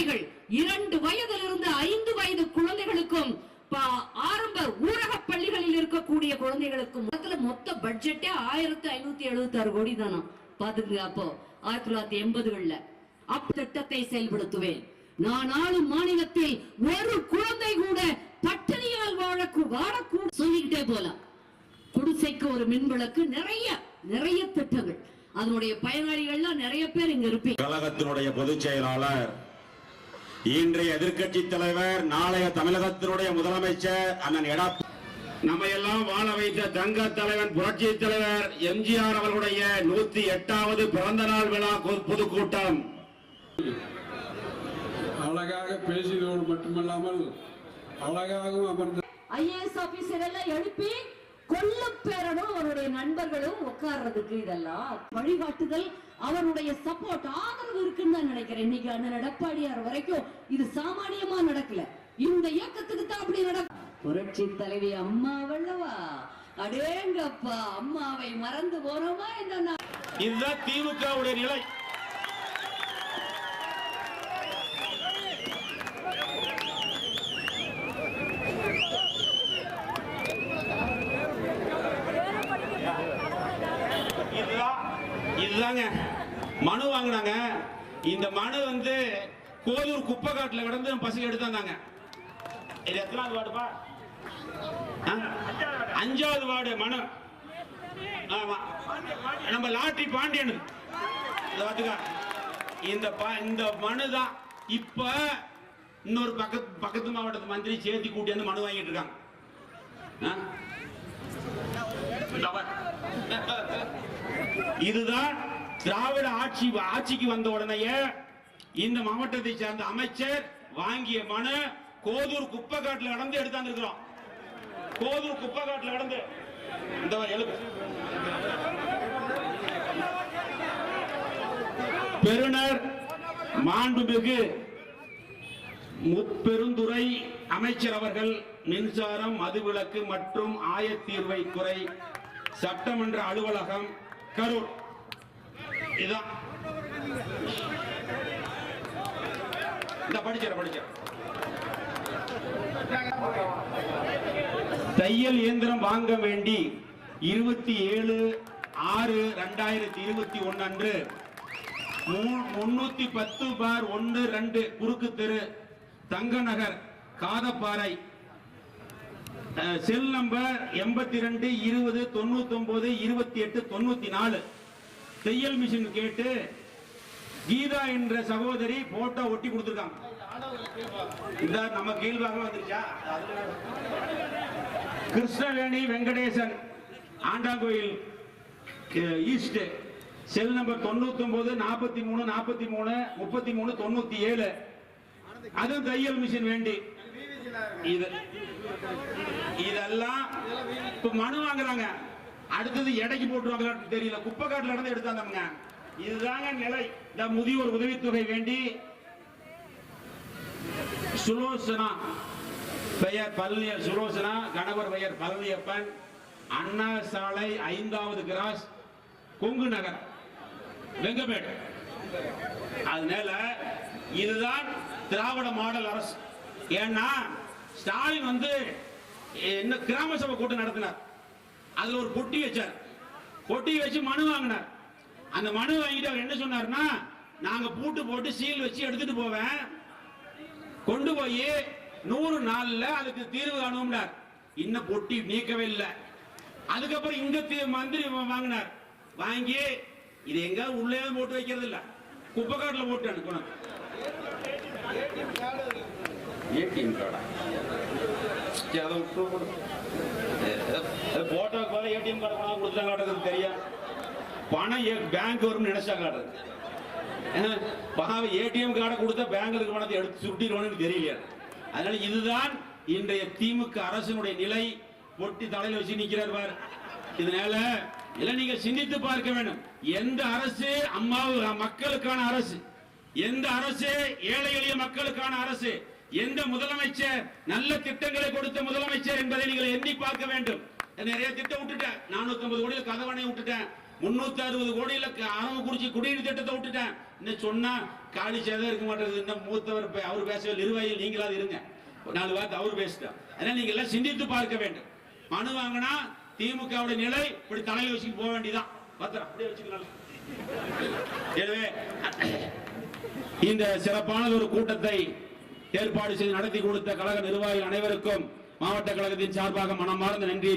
குழந்தைகள் இரண்டு வயதிலிருந்து ஐந்து வயது குழந்தைகளுக்கும் ஆரம்ப ஊரக பள்ளிகளில் இருக்கக்கூடிய குழந்தைகளுக்கும் மொத்தத்துல மொத்த பட்ஜெட்டே ஆயிரத்தி ஐநூத்தி எழுபத்தி ஆறு கோடி தானா? பாத்துங்க அப்போ ஆயிரத்தி தொள்ளாயிரத்தி எண்பதுகள்ல. அப் திட்டத்தை செயல்படுத்துவேன். நான் ஆளும் மாநிலத்தில் ஒரு குழந்தை கூட பட்டினியால் வாழக்கு வாழக்கூட சொல்லிக்கிட்டே போலாம். குடிசைக்கு ஒரு மின்விளக்கு நிறைய நிறைய திட்டங்கள். அதனுடைய பயனாளிகள்லாம் நிறைய பேர் இங்க இருப்பீங்க. கழகத்தினுடைய பொதுச் செயலாளர் இன்றைய எதிர்க்கட்சி தலைவர் நாளைய தமிழகத்தினுடைய முதலமைச்சர் அண்ணன் எடப்பாடி. நம்ம எல்லாம் வாழ வைத்த தங்க தலைவன் புரட்சி தலைவர் எம்ஜிஆர் அவர்களுடைய நூத்தி எட்டாவது பிறந்த நாள் விழா பொதுக்கூட்டம். அழகாக பேசியதோடு மட்டுமல்லாமல் அழகாகவும் அமர்ந்து ஐஏஎஸ் ஆபீசர் எல்லாம் எழுப்பி கொல்ல பேரனும் அவருடைய நண்பர்களும் உட்கார்றதுக்கு இதெல்லாம் வழிகாட்டுதல் அவருடைய சப்போர்ட் ஆதரவு இருக்குன்னு தான் நினைக்கிறேன். இன்னைக்கு அண்ணன் எடப்பாடியார் வரைக்கும் இது சாமானியமா நடக்கல. இந்த இயக்கத்துக்கு தான் அப்படி நடக்கும் புரட்சி தலைவி அம்மா வல்லவா? அடேங்கப்பா அம்மாவை மறந்து போறோமா என்ன இதுதான் திமுகவுடைய நிலை. இதுதான் இதுதாங்க. மனு வாங்கினாங்க. இந்த மனு வந்து கோதூர் குப்பை கிடந்து பசங்க எடுத்தாங்க இது எத்தனாவது வார்டுப்பா? ஆ? அஞ்சாவது வார்டு மனு. ஆமா. நம்ம லாட்டி பாண்டியன். இந்த ப- இந்த மனு தான் இப்ப இன்னொரு பக்கத்து பக்கத்து மாவட்டத்து மந்திரி சேர்த்தி கூட்டி வந்து மனு வாங்கிட்டு இருக்காங்க. ஆ? இதுதான் திராவிட ஆட்சி ஆட்சிக்கு வந்த உடனேயே இந்த மாவட்டத்தை சேர்ந்த அமைச்சர் வாங்கிய மனு கோதூர் குப்பைக்காட்டில் நடந்து எடுத்தாந்துருக்கிறோம் கோதூர் குப்பைக்காட்டில் நடந்து. இந்த எழுப்பு. பெருனர் மாண்புமிகு முப்பெருந்துறை அமைச்சர் அவர்கள் மின்சாரம் மதுவிலக்கு மற்றும் ஆயத்தீர்வை குறை சட்டமன்ற அலுவலகம் கரூர். இதான். இந்த படிச்சேன் படிச்சேன் தையல் இயந்திரம் வாங்க வேண்டி இருபத்தி ஏழு ஆறு ரெண்டாயிரத்தி இருபத்தி ஒன்னு அன்று முன்னூத்தி பத்து பார் ஒன்னு ரெண்டு குறுக்கு தெரு தங்க நகர் காதப்பாறை செல் நம்பர் எண்பத்தி ரெண்டு இருபது தொண்ணூத்தி ஒன்பது இருபத்தி எட்டு தொண்ணூத்தி நாலு. தையல் மிஷின் கேட்டு கீதா என்ற சகோதரி போட்டோ ஒட்டி கொடுத்துருக்காங்க. இந்த நம்ம கீழ்வாக வந்துருச்சா? கிருஷ்ணவேணி வெங்கடேசன் ஆண்டாங்கோயில் கோயில் ஈஸ்ட் செல் நம்பர் தொண்ணூத்தி ஒன்பது நாற்பத்தி மூணு நாற்பத்தி மூணு முப்பத்தி மூணு தொண்ணூத்தி ஏழு அதுவும் தையல் மிஷின் வேண்டி. இது இதெல்லாம் இப்ப மனு வாங்குறாங்க. அடுத்தது எடைக்கு போட்டுருவாங்களான்னு தெரியல. குப்பை காட்டுல இருந்து எடுத்தாங்க இதுதாங்க நிலை. இந்த முதியோர் உதவித்தொகை வேண்டி சுலோசனா பெயர் பழனி சுலோசனா கணவர் பெயர் பழனியப்பன் அண்ணா சாலை ஐந்தாவது கிராஸ் கொங்கு நகர் வெங்கமேடு அதனால இதுதான் திராவிட மாடல் அரசு. ஏன்னா ஸ்டாலின் வந்து என்ன கிராம சபை கூட்டம் நடத்தினார். அதுல ஒரு பொட்டி வச்சார். பொட்டி வச்சு மனு வாங்கினார். அந்த மனு வாங்கிட்டு அவர் என்ன சொன்னார்னா நாங்க பூட்டு போட்டு சீல் வச்சு எடுத்துட்டு போவேன். கொண்டு போய் நூறு நாள்ல அதுக்கு தீர்வு காணும்னார். இன்னும் பொட்டி நீக்கவே இல்லை. அதுக்கப்புறம் இங்க தீ- மந்திரி வாங்கினார். வாங்கி இது எங்க உள்ளே போட்டு வைக்கிறது இல்ல. குப்பை போட்டு அனுப்பணும் ஏடிஎம் கார்டா? அதை விட்டு கொடு. அது போட்டோக்கு பதிலா ஏடிஎம் கார்டு கொண்டு கொடுத்தாங்க தெரியா? பணம் பேங்க் வரும்னு நினைச்சாங்க பாவம் ஏடிஎம் கார்டை கொடுத்தா பேங்க்ல இருக்க பணத்தை எடுத்து சுட்டிடுவான்னு தெரியல அதனால இதுதான் இன்றைய திமுக அரசினுடைய நிலை. பொட்டி தலையில வச்சு நிக்கிறார் பார். இதனால இல்ல நீங்க சிந்தித்து பார்க்க வேண்டும். எந்த அரசு அம்மா மக்களுக்கான அரசு? எந்த அரசு ஏழை எளிய மக்களுக்கான அரசு? எந்த முதலமைச்சர் நல்ல திட்டங்களை கொடுத்த முதலமைச்சர் என்பதை நீங்கள் எண்ணி பார்க்க வேண்டும். நிறைய திட்டம் விட்டுட்டேன். நானூத்தி ஐம்பது கோடியில் கதவணை விட்டுட்டேன். முன்னூத்தி அறுபது கோடியில அரவக்குறிச்சி குடிநீர் திட்டத்தை விட்டுட்டேன். இன்னும் சொன்னா காலி சேதம் இருக்க மாட்டேங்குது. இன்னும் மூத்தவர் பே- அவர் பேச நிர்வாகிகள் நீங்களாவது இருங்க. ஒரு நாலு வார்த்தை அவர் பேசிட்டார். ஏன்னா நீங்க எல்லாம் சிந்தித்து பார்க்க வேண்டும். மனு வாங்கினா திமுகவுடைய நிலை இப்படி தலையில வச்சுட்டு போக வேண்டியதான் பத்திரம். அப்படியே வச்சுக்கலாம் எனவே இந்த சிறப்பான ஒரு கூட்டத்தை ஏற்பாடு செய்து நடத்தி கொடுத்த கழக நிர்வாகிகள் அனைவருக்கும் மாவட்ட கழகத்தின் சார்பாக மனமார்ந்த நன்றி